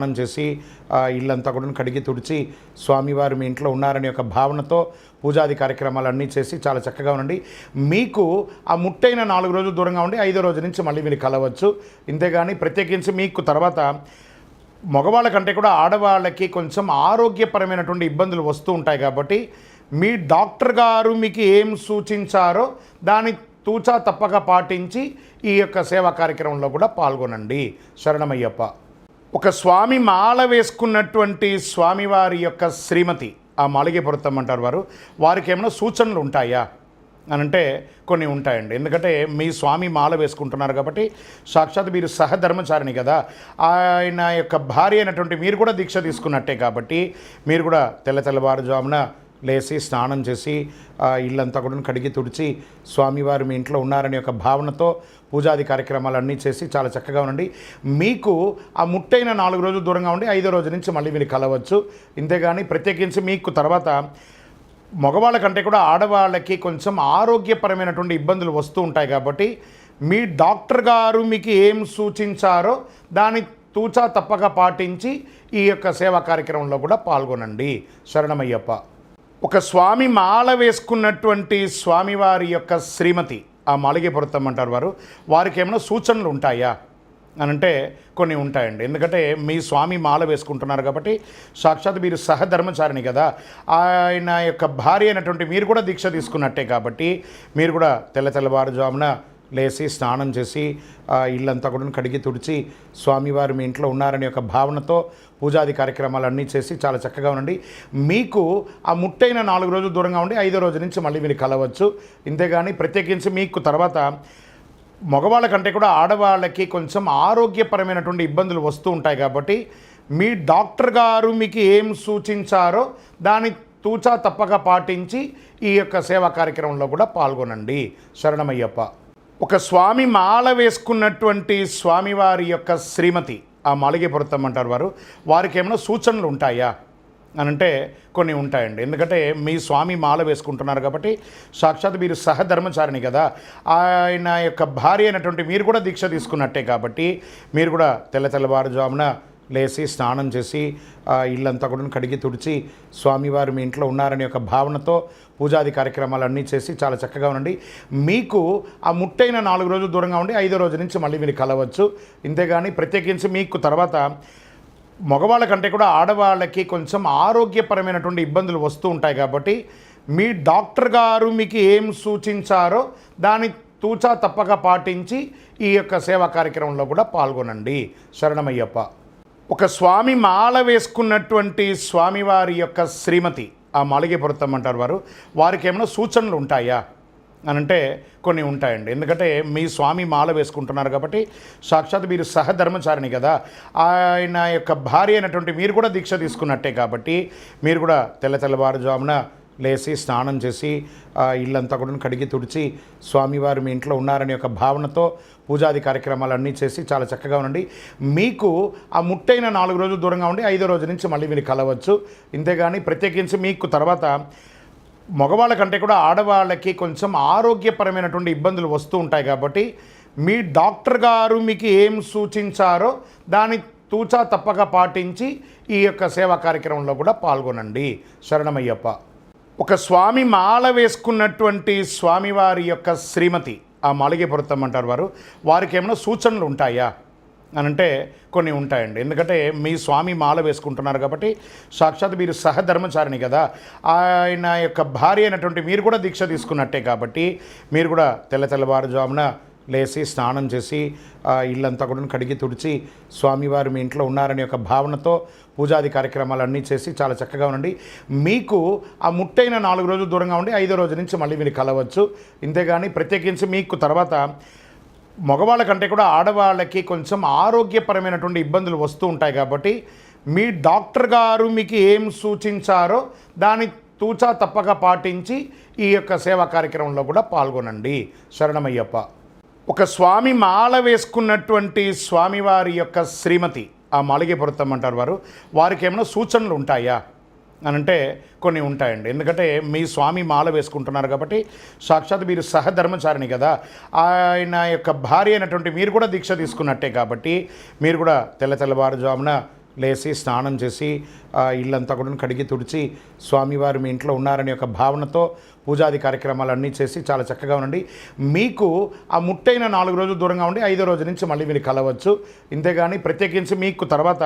స్నానం చేసి ఇళ్ళంతా కూడా కడిగి తుడిచి స్వామివారు మీ ఇంట్లో ఉన్నారనే ఒక భావనతో పూజాది కార్యక్రమాలు అన్నీ చేసి చాలా చక్కగా ఉండండి. మీకు ఆ ముట్టైన నాలుగు రోజులు దూరంగా ఉండి ఐదో రోజు నుంచి మళ్ళీ మీరు కలవచ్చు. ఇంతేగాని ప్రత్యేకించి మీకు తర్వాత మగవాళ్ళ కంటే కూడా ఆడవాళ్ళకి కొంచెం ఆరోగ్యపరమైనటువంటి ఇబ్బందులు వస్తూ ఉంటాయి కాబట్టి మీ డాక్టర్ గారు మీకు ఏం సూచించారో దాని తూచా తప్పక పాటించి ఈ యొక్క సేవా కార్యక్రమంలో కూడా పాల్గొనండి. శరణమయ్యప్ప. ఒక స్వామి మాల వేసుకున్నటువంటి స్వామివారి యొక్క శ్రీమతి ఆ మాలిగే పొరుతామంటారు వారు వారికి ఏమైనా సూచనలు ఉంటాయా? అని అంటే కొన్ని ఉంటాయండి. ఎందుకంటే మీ స్వామి మాల వేసుకుంటున్నారు కాబట్టి సాక్షాత్ మీరు సహధర్మచారిణి కదా. ఆయన యొక్క భార్య అయినటువంటి మీరు కూడా దీక్ష తీసుకున్నట్టే కాబట్టి మీరు కూడా తెల్ల తెల్లవారుజామున లేచి స్నానం చేసి ఇల్లంతా కూడా కడిగి తుడిచి స్వామివారు మీ ఇంట్లో ఉన్నారనే ఒక భావనతో పూజాది కార్యక్రమాలు అన్నీ చేసి చాలా చక్కగా ఉండండి. మీకు ఆ ముట్టైన నాలుగు రోజులు దూరంగా ఉండి ఐదో రోజు నుంచి మళ్ళీ మీరు కలవచ్చు. ఇంతేగాని ప్రత్యేకించి మీకు తర్వాత మగవాళ్ళ కంటే కూడా ఆడవాళ్ళకి కొంచెం ఆరోగ్యపరమైనటువంటి ఇబ్బందులు వస్తూ ఉంటాయి కాబట్టి మీ డాక్టర్ గారు మీకు ఏం సూచించారో దాని తూచా తప్పక పాటించి ఈ యొక్క సేవా కార్యక్రమంలో కూడా పాల్గొనండి. శరణమయ్యప్ప. ఒక స్వామి మాల వేసుకున్నటువంటి స్వామివారి యొక్క శ్రీమతి ఆ మాలిగే పొరుతామంటారు వారు వారికి ఏమైనా సూచనలు ఉంటాయా? అని అంటే కొన్ని ఉంటాయండి. ఎందుకంటే మీ స్వామి మాల వేసుకుంటున్నారు కాబట్టి సాక్షాత్ మీరు సహధర్మచారిణి కదా. ఆయన యొక్క భార్య అయినటువంటి మీరు కూడా దీక్ష తీసుకున్నట్టే కాబట్టి మీరు కూడా తెల్ల తెల్లవారుజామున లేచి స్నానం చేసి ఇల్లంతా కూడా కడిగి తుడిచి స్వామివారు మీ ఇంట్లో ఉన్నారనే ఒక భావనతో పూజాది కార్యక్రమాలు అన్నీ చేసి చాలా చక్కగా ఉండండి. మీకు ఆ ముట్టైన నాలుగు రోజులు దూరంగా ఉండి ఐదో రోజు నుంచి మళ్ళీ మీరు కలవచ్చు. ఇంతేగాని ప్రత్యేకించి మీకు తర్వాత మగవాళ్ళ కంటే కూడా ఆడవాళ్ళకి కొంచెం ఆరోగ్యపరమైనటువంటి ఇబ్బందులు వస్తూ ఉంటాయి కాబట్టి మీ డాక్టర్ గారు మీకు ఏం సూచించారో దాని తూచా తప్పక పాటించి ఈ యొక్క సేవా కార్యక్రమంలో కూడా పాల్గొనండి. శరణమయ్యప్ప. ఒక స్వామి మాల వేసుకున్నటువంటి స్వామివారి యొక్క శ్రీమతి ఆ మాలిగేపురతం అంటారు వారు వారికి ఏమైనా సూచనలు ఉంటాయా? అని అంటే కొన్ని ఉంటాయండి. ఎందుకంటే మీ స్వామి మాల వేసుకుంటున్నారు కాబట్టి సాక్షాత్ మీరు సహధర్మచారిణి కదా. ఆయన యొక్క భార్య అయినటువంటి మీరు కూడా దీక్ష తీసుకున్నట్టే కాబట్టి మీరు కూడా తెల్ల తెల్లవారుజామున లేచి స్నానం చేసి ఇల్లంతా కూడా కడిగి తుడిచి స్వామివారు మీ ఇంట్లో ఉన్నారనే ఒక భావనతో పూజాది కార్యక్రమాలు అన్నీ చేసి చాలా చక్కగా ఉండండి. మీకు ఆ ముట్టైన నాలుగు రోజులు దూరంగా ఉండి ఐదో రోజు నుంచి మళ్ళీ మీరు కలవచ్చు. ఇంతేగాని ప్రత్యేకించి మీకు తర్వాత మగవాళ్ళ కంటే కూడా ఆడవాళ్ళకి కొంచెం ఆరోగ్యపరమైనటువంటి ఇబ్బందులు వస్తూ ఉంటాయి కాబట్టి మీ డాక్టర్ గారు మీకు ఏం సూచించారో దాని తూచా తప్పక పాటించి ఈ యొక్క సేవా కార్యక్రమంలో కూడా పాల్గొనండి. శరణమయ్యప్ప. ఒక స్వామి మాల వేసుకున్నటువంటి స్వామివారి యొక్క శ్రీమతి ఆ మాలిగేపురతం అంటారు వారు వారికి ఏమైనా సూచనలు ఉంటాయా? అని అంటే కొన్ని ఉంటాయండి. ఎందుకంటే మీ స్వామి మాల వేసుకుంటున్నారు కాబట్టి సాక్షాత్ మీరు సహధర్మచారిణి కదా. ఆయన యొక్క భార్య అయినటువంటి మీరు కూడా దీక్ష తీసుకున్నట్టే కాబట్టి మీరు కూడా తెల్ల తెల్లవారుజామున లేచి స్నానం చేసి ఇల్లంతా కూడా కడిగి తుడిచి స్వామివారు మీ ఇంట్లో ఉన్నారనే ఒక భావనతో పూజాది కార్యక్రమాలు అన్నీ చేసి చాలా చక్కగా ఉండండి. మీకు ఆ ముట్టైన నాలుగు రోజులు దూరంగా ఉండి ఐదో రోజు నుంచి మళ్ళీ మీరు కలవచ్చు. ఇంతేగాని ప్రత్యేకించి మీకు తర్వాత మగవాళ్ళ కంటే కూడా ఆడవాళ్ళకి కొంచెం ఆరోగ్యపరమైనటువంటి ఇబ్బందులు వస్తూ ఉంటాయి కాబట్టి మీ డాక్టర్ గారు మీకు ఏం సూచించారో దాని తూచా తప్పక పాటించి ఈ యొక్క సేవా కార్యక్రమంలో కూడా పాల్గొనండి. శరణమయ్యప్ప. ఒక స్వామి మాల వేసుకున్నటువంటి స్వామివారి యొక్క శ్రీమతి ఆ మాలిగే పొరుతామంటారు వారు వారికి ఏమైనా సూచనలు ఉంటాయా? అని అంటే కొన్ని ఉంటాయండి. ఎందుకంటే మీ స్వామి మాల వేసుకుంటున్నారు కాబట్టి సాక్షాత్ మీరు సహధర్మచారిణి కదా. ఆయన యొక్క భార్య అయినటువంటి మీరు కూడా దీక్ష తీసుకున్నట్టే కాబట్టి మీరు కూడా తెల్ల తెల్లవారుజామున లేచి స్నానం చేసి ఇల్లంతా కూడా కడిగి తుడిచి స్వామివారు మీ ఇంట్లో ఉన్నారనే ఒక భావనతో పూజాది కార్యక్రమాలు అన్నీ చేసి చాలా చక్కగా ఉండండి. మీకు ఆ ముట్టైన నాలుగు రోజులు దూరంగా ఉండి ఐదో రోజు నుంచి మళ్ళీ మీరు కలవచ్చు. ఇంతేగాని ప్రత్యేకించి మీకు తర్వాత మగవాళ్ళ కంటే కూడా ఆడవాళ్ళకి కొంచెం ఆరోగ్యపరమైనటువంటి ఇబ్బందులు వస్తూ ఉంటాయి కాబట్టి మీ డాక్టర్ గారు మీకు ఏం సూచించారో దాని తూచా తప్పక పాటించి ఈ యొక్క సేవా కార్యక్రమంలో కూడా పాల్గొనండి. శరణమయ్యప్ప. ఒక స్వామి మాల వేసుకున్నటువంటి స్వామివారి యొక్క శ్రీమతి ఆ మాలిగే పొరుతామంటారు వారు వారికి ఏమైనా సూచనలు ఉంటాయా? అని అంటే కొన్ని ఉంటాయండి. ఎందుకంటే మీ స్వామి మాల వేసుకుంటున్నారు కాబట్టి సాక్షాత్ మీరు సహధర్మచారిణి కదా. ఆయన యొక్క భార్య అయినటువంటి మీరు కూడా దీక్ష తీసుకున్నట్టే కాబట్టి మీరు కూడా తెల్ల తెల్లవారుజామున లేచి స్నానం చేసి ఇల్లంతా కూడా కడిగి తుడిచి స్వామివారు మీ ఇంట్లో ఉన్నారనే ఒక భావనతో పూజాది కార్యక్రమాలన్నీ చేసి చాలా చక్కగా ఉండండి. మీకు ఆ ముట్టైన నాలుగు రోజులు దూరంగా ఉండి ఐదో రోజు నుంచి మళ్ళీ మీరు కలవచ్చు. ఇంతేగాని ప్రత్యేకించి మీకు తర్వాత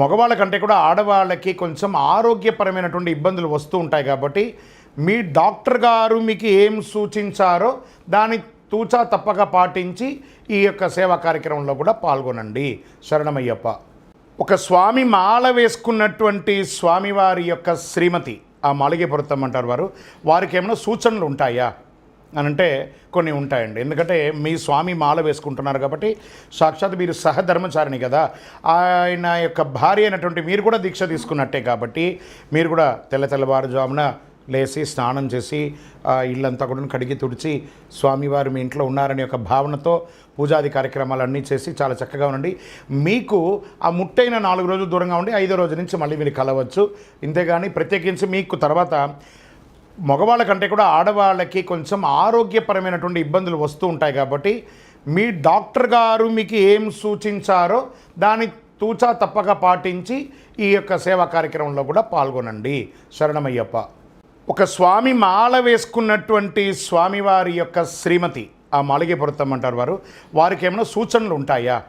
మగవాళ్ళ కంటే కూడా ఆడవాళ్ళకి కొంచెం ఆరోగ్యపరమైనటువంటి ఇబ్బందులు వస్తూ ఉంటాయి కాబట్టి మీ డాక్టర్ గారు మీకు ఏం సూచించారో దాని తూచా తప్పక పాటించి ఈ యొక్క సేవా కార్యక్రమంలో కూడా పాల్గొనండి. శరణమయ్యప్ప. ఒక స్వామి మాల వేసుకున్నటువంటి స్వామివారి యొక్క శ్రీమతి ఆ మాలిగే పొరుతం అంటారు వారు వారికి ఏమైనా సూచనలు ఉంటాయా? అని అంటే కొన్ని ఉంటాయండి. ఎందుకంటే మీ స్వామి మాల వేసుకుంటున్నారు కాబట్టి సాక్షాత్ మీరు సహధర్మచారిణి కదా. ఆయన యొక్క భార్య అయినటువంటి మీరు కూడా దీక్ష తీసుకున్నట్టే కాబట్టి మీరు కూడా తెల్ల తెల్లవారుజామున లేచి స్నానం చేసి ఆ, ఇల్లంతా కూడా కడిగి తుడిచి స్వామివారు మీ ఇంట్లో ఉన్నారనే ఒక భావనతో పూజాది కార్యక్రమాలన్నీ చేసి చాలా చక్కగా ఉండండి. మీకు ఆ ముట్టైన నాలుగు రోజులు దూరంగా ఉండి ఐదో రోజు నుంచి మళ్ళీ మీరు కలవచ్చు. ఇంతేగాని ప్రత్యేకించి మీకు తర్వాత మగవాళ్ళ కంటే కూడా ఆడవాళ్ళకి కొంచెం ఆరోగ్యపరమైనటువంటి ఇబ్బందులు వస్తూ ఉంటాయి కాబట్టి మీ డాక్టర్ గారు మీకు ఏం సూచించారో దాని తూచా తప్పక పాటించి ఈ యొక్క సేవా కార్యక్రమంలో కూడా పాల్గొనండి. శరణమయ్యప్ప. ఒక స్వామి మాల వేసుకున్నటువంటి స్వామివారి యొక్క శ్రీమతి ఆ మాలిగే పొరుతం అంటారు వారు వారికి ఏమైనా సూచనలు ఉంటాయా?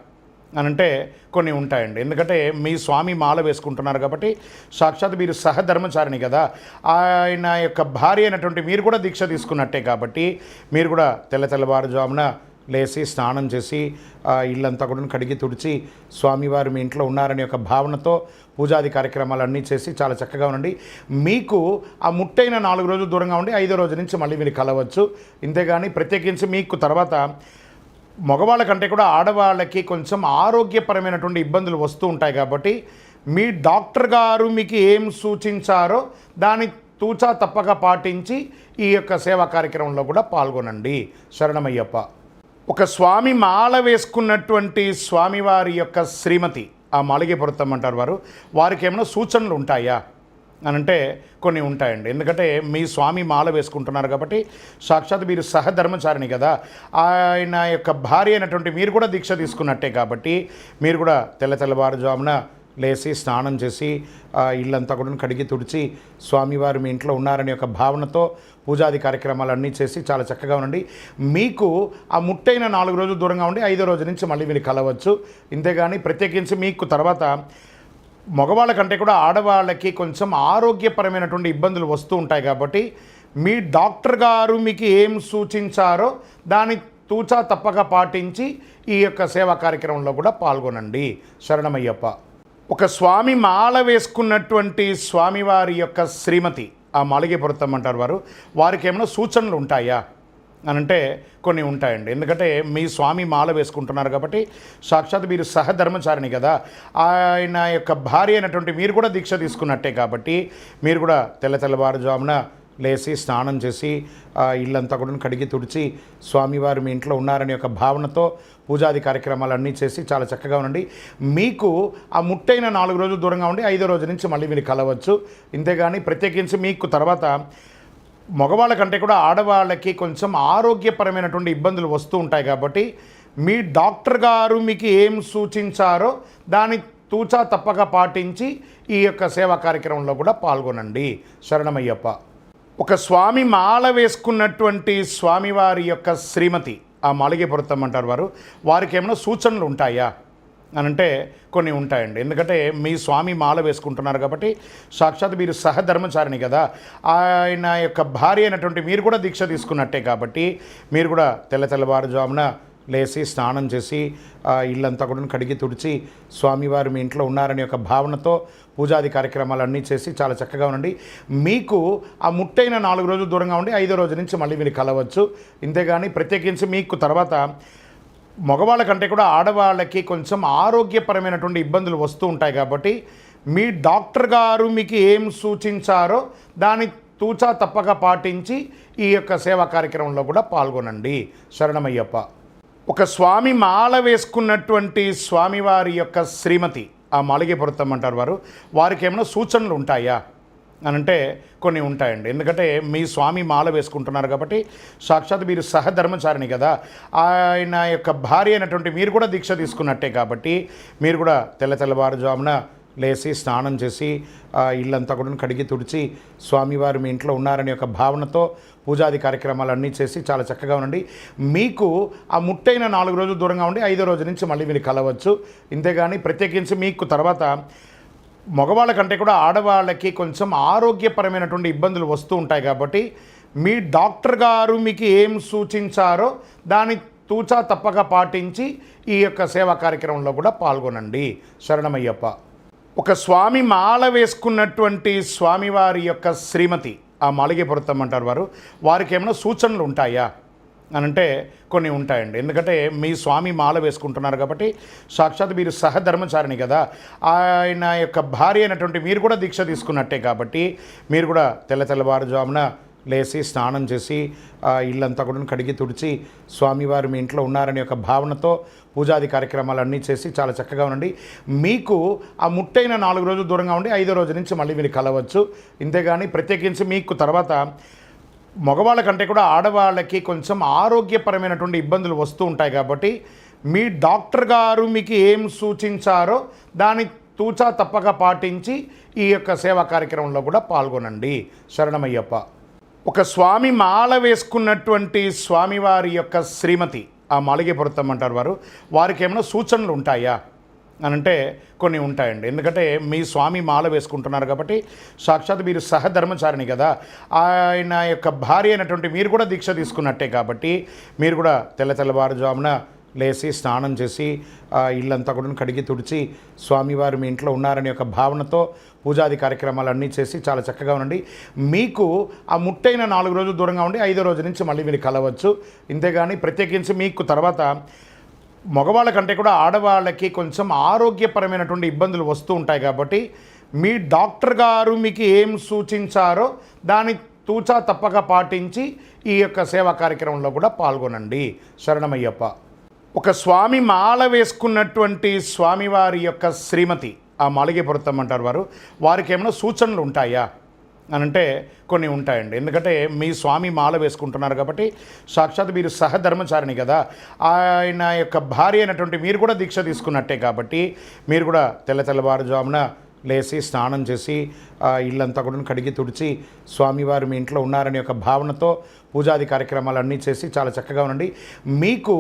అని అంటే కొన్ని ఉంటాయండి. ఎందుకంటే మీ స్వామి మాల వేసుకుంటున్నారు కాబట్టి సాక్షాత్ మీరు సహధర్మచారిణి కదా. ఆయన యొక్క భార్య అయినటువంటి మీరు కూడా దీక్ష తీసుకున్నట్టే కాబట్టి మీరు కూడా తెల్ల తెల్లవారుజామున లేచి స్నానం చేసి ఆ, ఇల్లంతా కూడా కడిగి తుడిచి స్వామివారు మీ ఇంట్లో ఉన్నారనే ఒక భావనతో పూజాది కార్యక్రమాలన్నీ చేసి చాలా చక్కగా ఉండండి. మీకు ఆ ముట్టైన నాలుగు రోజులు దూరంగా ఉండి ఐదో రోజు నుంచి మళ్ళీ మీరు కలవచ్చు. ఇంతేగాని ప్రత్యేకించి మీకు తర్వాత మగవాళ్ళ కంటే కూడా ఆడవాళ్ళకి కొంచెం ఆరోగ్యపరమైనటువంటి ఇబ్బందులు వస్తూ ఉంటాయి కాబట్టి మీ డాక్టర్ గారు మీకు ఏం సూచించారో దాని తూచా తప్పక పాటించి ఈ యొక్క సేవా కార్యక్రమంలో కూడా పాల్గొనండి. శరణమయ్యప్ప. ఒక స్వామి మాల వేసుకున్నటువంటి స్వామివారి యొక్క శ్రీమతి ఆ మాలిగే పొరుతం అంటారు వారు వారికి ఏమైనా సూచనలు ఉంటాయా? అని అంటే కొన్ని ఉంటాయండి. ఎందుకంటే మీ స్వామి మాల వేసుకుంటున్నారు కాబట్టి సాక్షాత్ మీరు సహధర్మచారిణి కదా. ఆయన యొక్క భార్య అయినటువంటి మీరు కూడా దీక్ష తీసుకున్నట్టే కాబట్టి మీరు కూడా తెల్ల తెల్లవారుజామున లేచి స్నానం చేసి ఇళ్ళంతా కూడా కడిగి తుడిచి స్వామివారు మీ ఇంట్లో ఉన్నారనే ఒక భావనతో పూజాది కార్యక్రమాలన్నీ చేసి చాలా చక్కగా ఉండండి. మీకు ఆ ముట్టైన నాలుగు రోజులు దూరంగా ఉండి ఐదో రోజు నుంచి మళ్ళీ మీరు కలవచ్చు. ఇంతేగాని ప్రత్యేకించి మీకు తర్వాత మగవాళ్ళ కంటే కూడా ఆడవాళ్ళకి కొంచెం ఆరోగ్యపరమైనటువంటి ఇబ్బందులు వస్తూ ఉంటాయి కాబట్టి మీ డాక్టర్ గారు మీకు ఏం సూచించారో దాని తూచా తప్పక పాటించి ఈ యొక్క సేవా కార్యక్రమంలో కూడా పాల్గొనండి. శరణమయ్యప్ప. ఒక స్వామి మాల వేసుకున్నటువంటి స్వామివారి యొక్క శ్రీమతి ఆ మాలిగే పొరుతం అంటారు వారు వారికి ఏమైనా సూచనలు ఉంటాయా? అని అంటే కొన్ని ఉంటాయండి. ఎందుకంటే మీ స్వామి మాల వేసుకుంటున్నారు కాబట్టి సాక్షాత్ మీరు సహధర్మచారిణి కదా. ఆయన యొక్క భార్య అయినటువంటి మీరు కూడా దీక్ష తీసుకున్నట్టే కాబట్టి మీరు కూడా తెల్ల తెల్లవారుజామున లేచి స్నానం చేసి ఇల్లంతా కూడా కడిగి తుడిచి స్వామివారు మీ ఇంట్లో ఉన్నారనే ఒక భావనతో పూజాది కార్యక్రమాలన్నీ చేసి చాలా చక్కగా ఉండండి. మీకు ఆ ముట్టైన నాలుగు రోజులు దూరంగా ఉండి ఐదో రోజు నుంచి మళ్ళీ మీరు కలవచ్చు. ఇంతేగాని ప్రత్యేకించి మీకు తర్వాత మగవాళ్ళ కంటే కూడా ఆడవాళ్ళకి కొంచెం ఆరోగ్యపరమైనటువంటి ఇబ్బందులు వస్తూ ఉంటాయి కాబట్టి మీ డాక్టర్ గారు మీకు ఏం సూచించారో దాని తూచా తప్పక పాటించి ఈ యొక్క సేవా కార్యక్రమంలో కూడా పాల్గొనండి. శరణమయ్యప్ప. ఒక స్వామి మాల వేసుకున్నటువంటి స్వామివారి యొక్క శ్రీమతి ఆ మాలిగే పొరుతం అంటారు వారు వారికి ఏమైనా సూచనలు ఉంటాయా? అని అంటే కొన్ని ఉంటాయండి. ఎందుకంటే మీ స్వామి మాల వేసుకుంటున్నారు కాబట్టి సాక్షాత్ మీరు సహధర్మచారిణి కదా. ఆయన యొక్క భార్య అయినటువంటి మీరు కూడా దీక్ష తీసుకున్నట్టే కాబట్టి మీరు కూడా తెల్ల తెల్లవారుజామున లేచి స్నానం చేసి ఇల్లంతా కూడా కడిగి తుడిచి స్వామివారు మీ ఇంట్లో ఉన్నారనే ఒక భావనతో పూజాది కార్యక్రమాలన్నీ చేసి చాలా చక్కగా ఉండండి. మీకు ఆ ముట్టైన నాలుగు రోజులు దూరంగా ఉండి ఐదో రోజు నుంచి మళ్ళీ మీరు కలవచ్చు. ఇంతేగాని ప్రత్యేకించి మీకు తర్వాత మగవాళ్ళ కంటే కూడా ఆడవాళ్ళకి కొంచెం ఆరోగ్యపరమైనటువంటి ఇబ్బందులు వస్తూ ఉంటాయి కాబట్టి మీ డాక్టర్ గారు మీకు ఏం సూచించారో దాని తూచా తప్పక పాటించి ఈ యొక్క సేవా కార్యక్రమంలో కూడా పాల్గొనండి. శరణమయ్యప్ప. ఒక స్వామి మాల వేసుకున్నటువంటి స్వామివారి యొక్క శ్రీమతి ఆ మాలిగే పొరుతం అంటారు వారు వారికి ఏమైనా సూచనలు ఉంటాయా? అని అంటే కొన్ని ఉంటాయండి. ఎందుకంటే మీ స్వామి మాల వేసుకుంటున్నారు కాబట్టి సాక్షాత్ మీరు సహధర్మచారిణి కదా. ఆయన యొక్క భార్య అయినటువంటి మీరు కూడా దీక్ష తీసుకున్నట్టే కాబట్టి మీరు కూడా తెల్ల తెల్లవారుజామున లేచి స్నానం చేసి ఇల్లంతా కూడా కడిగి తుడిచి స్వామివారు మీ ఇంట్లో ఉన్నారనే ఒక భావనతో పూజాది కార్యక్రమాలన్నీ చేసి చాలా చక్కగా ఉండండి. మీకు ఆ ముట్టైన నాలుగు రోజులు దూరంగా ఉండి ఐదో రోజు నుంచి మళ్ళీ మీరు కలవచ్చు. ఇంతేగాని ప్రత్యేకించి మీకు తర్వాత మగవాళ్ళ కంటే కూడా ఆడవాళ్ళకి కొంచెం ఆరోగ్యపరమైనటువంటి ఇబ్బందులు వస్తూ ఉంటాయి కాబట్టి మీ డాక్టర్ గారు మీకు ఏం సూచించారో దాని తూచా తప్పక పాటించి ఈ యొక్క సేవా కార్యక్రమంలో కూడా పాల్గొనండి. శరణమయ్యప్ప. ఒక స్వామి మాల వేసుకున్నటువంటి స్వామివారి యొక్క శ్రీమతి ఆ మాలిగే పొరుతామంటారు వారు వారికి ఏమైనా సూచనలు ఉంటాయా? అని అంటే కొన్ని ఉంటాయండి. ఎందుకంటే మీ స్వామి మాల వేసుకుంటున్నారు కాబట్టి సాక్షాత్ మీరు సహధర్మచారిణి కదా. ఆయన యొక్క భార్య అయినటువంటి మీరు కూడా దీక్ష తీసుకున్నట్టే కాబట్టి మీరు కూడా తెల్ల తెల్లవారుజామున లేచి స్నానం చేసి ఇల్లంతా కూడా కడిగి తుడిచి స్వామివారు మీ ఇంట్లో ఉన్నారనే ఒక భావనతో పూజాది కార్యక్రమాలన్నీ చేసి చాలా చక్కగా ఉండండి. మీకు ఆ ముట్టైన నాలుగు రోజులు దూరంగా ఉండి ఐదో రోజు నుంచి మళ్ళీ మీరు కలవచ్చు. ఇంతేగాని ప్రత్యేకించి మీకు తర్వాత మగవాళ్ళ కంటే కూడా ఆడవాళ్ళకి కొంచెం ఆరోగ్యపరమైనటువంటి ఇబ్బందులు వస్తూ ఉంటాయి కాబట్టి మీ డాక్టర్ గారు మీకు ఏం సూచించారో దాని తూచా తప్పక పాటించి ఈ యొక్క సేవా కార్యక్రమంలో కూడా పాల్గొనండి. శరణమయ్యప్ప. ఒక స్వామి మాల వేసుకున్నటువంటి స్వామివారి యొక్క శ్రీమతి ఆ మాలిగే పొరుతామంటారు వారు వారికి ఏమైనా సూచనలు ఉంటాయా? అని అంటే కొన్ని ఉంటాయండి. ఎందుకంటే మీ స్వామి మాల వేసుకుంటున్నారు కాబట్టి సాక్షాత్ మీరు సహధర్మచారిణి కదా. ఆయన యొక్క భార్య అయినటువంటి మీరు కూడా దీక్ష తీసుకున్నట్టే కాబట్టి మీరు కూడా తెల్ల తెల్లవారుజామున లేచి స్నానం చేసి ఇల్లంతా కూడా కడిగి తుడిచి స్వామివారు మీ ఇంట్లో ఉన్నారనే ఒక భావనతో పూజాది కార్యక్రమాలన్నీ చేసి చాలా చక్కగా ఉండండి. మీకు ఆ ముట్టైన నాలుగు రోజులు దూరంగా ఉండి ఐదో రోజు నుంచి మళ్ళీ మీరు కలవచ్చు. ఇంతేగాని ప్రత్యేకించి మీకు తర్వాత మగవాళ్ళ కంటే కూడా ఆడవాళ్ళకి కొంచెం ఆరోగ్యపరమైనటువంటి ఇబ్బందులు వస్తూ ఉంటాయి కాబట్టి మీ డాక్టర్ గారు మీకు ఏం సూచించారో దాని తూచా తప్పక పాటించి ఈ యొక్క సేవా కార్యక్రమంలో కూడా పాల్గొనండి. శరణమయ్యప్ప. ఒక స్వామి మాల వేసుకున్నటువంటి స్వామివారి యొక్క శ్రీమతి ఆ మాలిగే పొరుతామంటారు వారు వారికి ఏమైనా సూచనలు ఉంటాయా? అని అంటే కొన్ని ఉంటాయండి. ఎందుకంటే మీ స్వామి మాల వేసుకుంటున్నారు కాబట్టి సాక్షాత్ మీరు సహధర్మచారిణి కదా. ఆయన యొక్క భార్య అయినటువంటి మీరు కూడా దీక్ష తీసుకున్నట్టే కాబట్టి మీరు కూడా తెల్ల తెల్లవారుజామున లేచి స్నానం చేసి ఆ, ఇల్లంతా కూడా కడిగి తుడిచి స్వామివారు మీ ఇంట్లో ఉన్నారనే ఒక భావనతో పూజాది కార్యక్రమాలన్నీ చేసి చాలా చక్కగా ఉండండి. మీకు